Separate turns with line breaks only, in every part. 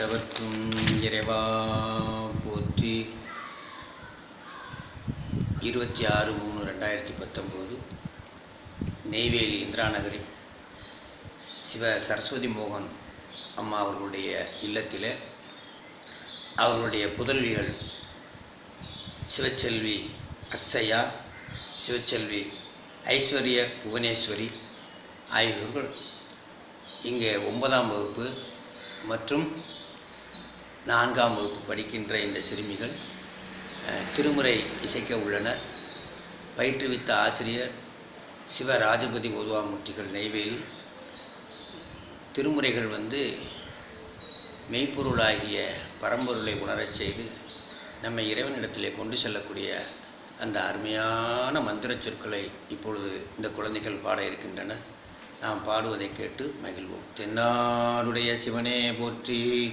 எந்நாட்டவர்க்கும் இறைவா போற்றி. இருபத்தி ஆறு மூணு ரெண்டாயிரத்தி பத்தொம்போது நெய்வேலி இந்திரா நகரில் சிவ சரஸ்வதி மோகன் அம்மா அவர்களுடைய இல்லத்தில் அவர்களுடைய புதல்விகள் சிவச்செல்வி அக்ஷயா சிவச்செல்வி ஐஸ்வர்ய புவனேஸ்வரி ஆகியோர்கள் இங்கே ஒன்பதாம் வகுப்பு மற்றும் நான்காம் வகுப்பு படிக்கின்ற இந்த சிறுமிகள் திருமுறை இசைக்க உள்ளனர். பயிற்றுவித்த ஆசிரியர் சிவ ராஜபதி ஓதுவாமூர்த்திகள் நெய்வேலி. திருமுறைகள் வந்து மெய்ப்பொருளாகிய பரம்பொருளை உணரச் செய்து நம்மை இறைவனிடத்திலே கொண்டு செல்லக்கூடிய அந்த அருமையான மந்திரச் சொற்களை இப்பொழுது இந்த குழந்தைகள் பாட இருக்கின்றன. நாம் பாடுவதை கேட்டு மகிழ்வோம். தென்னாடுடைய சிவனே போற்றி.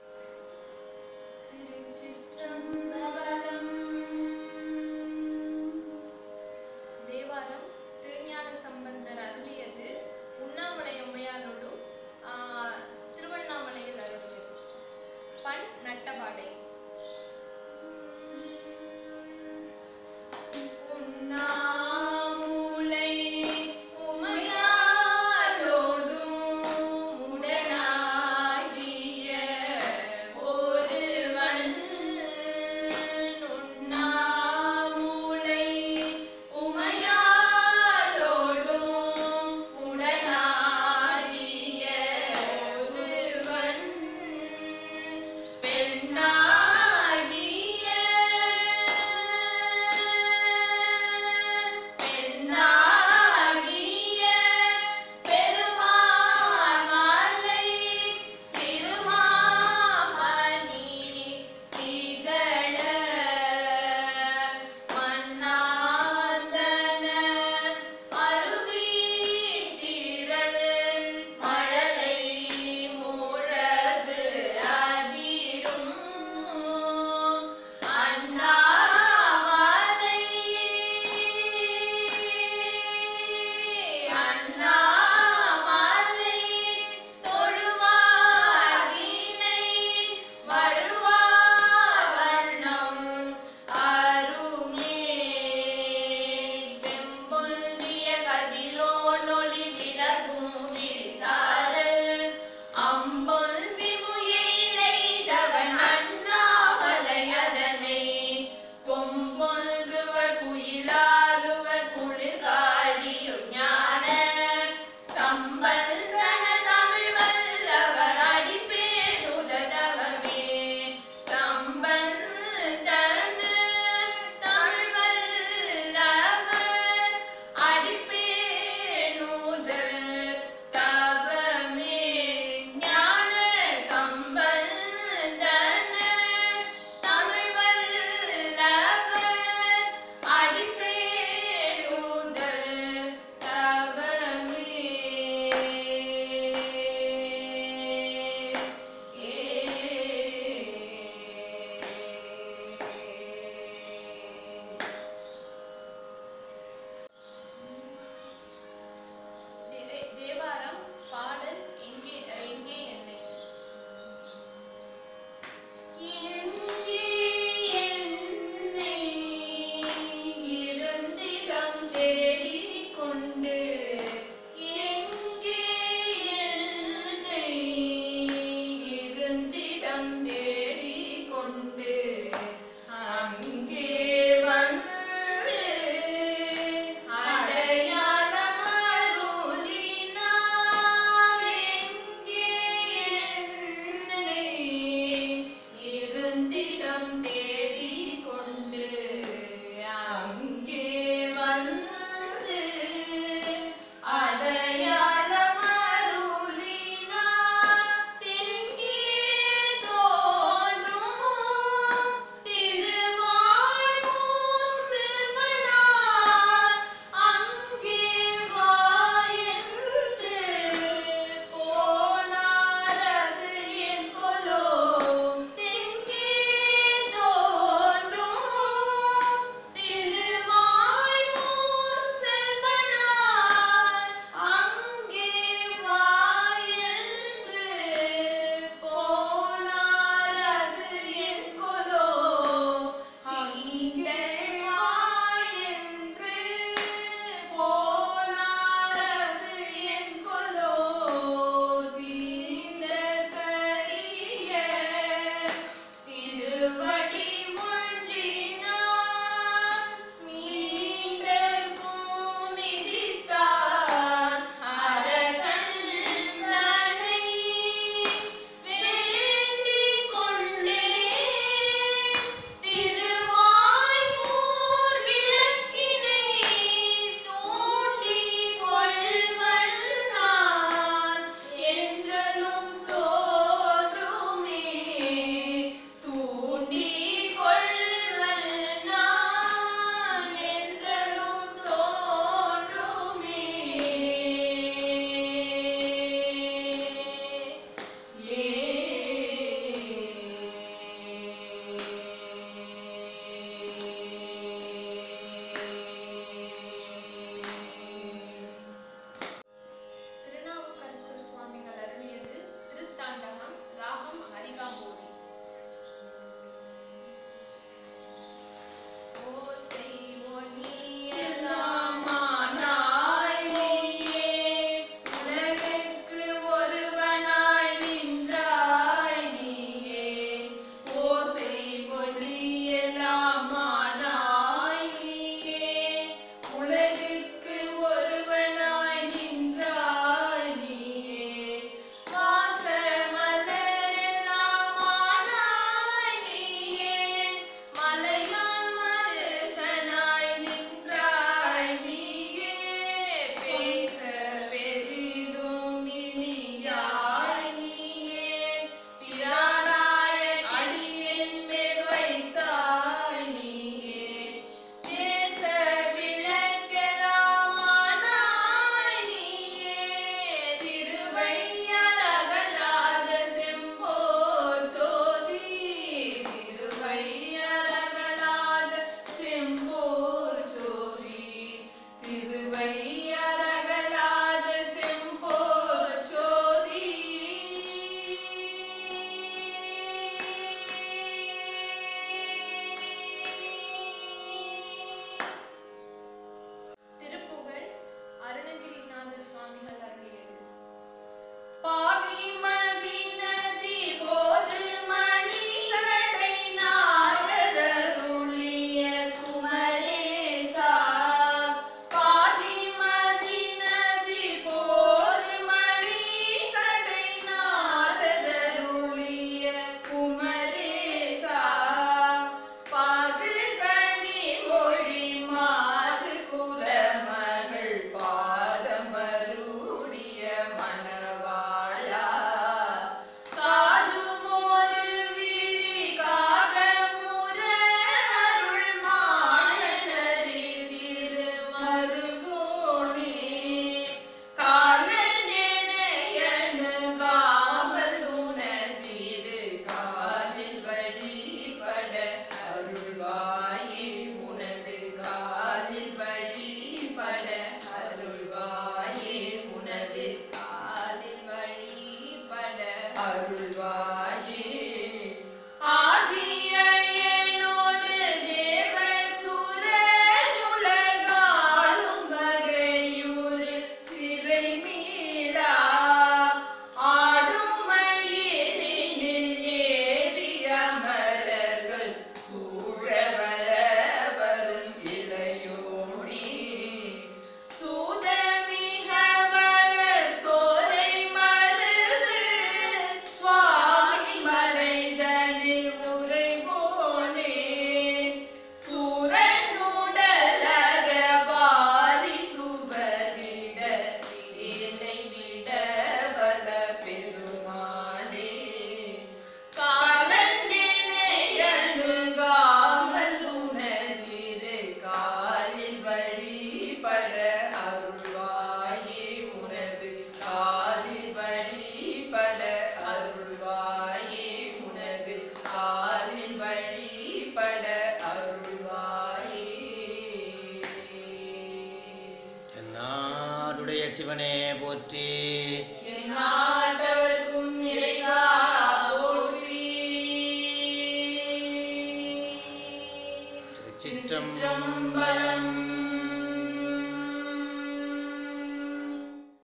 சிவனே போற்றி.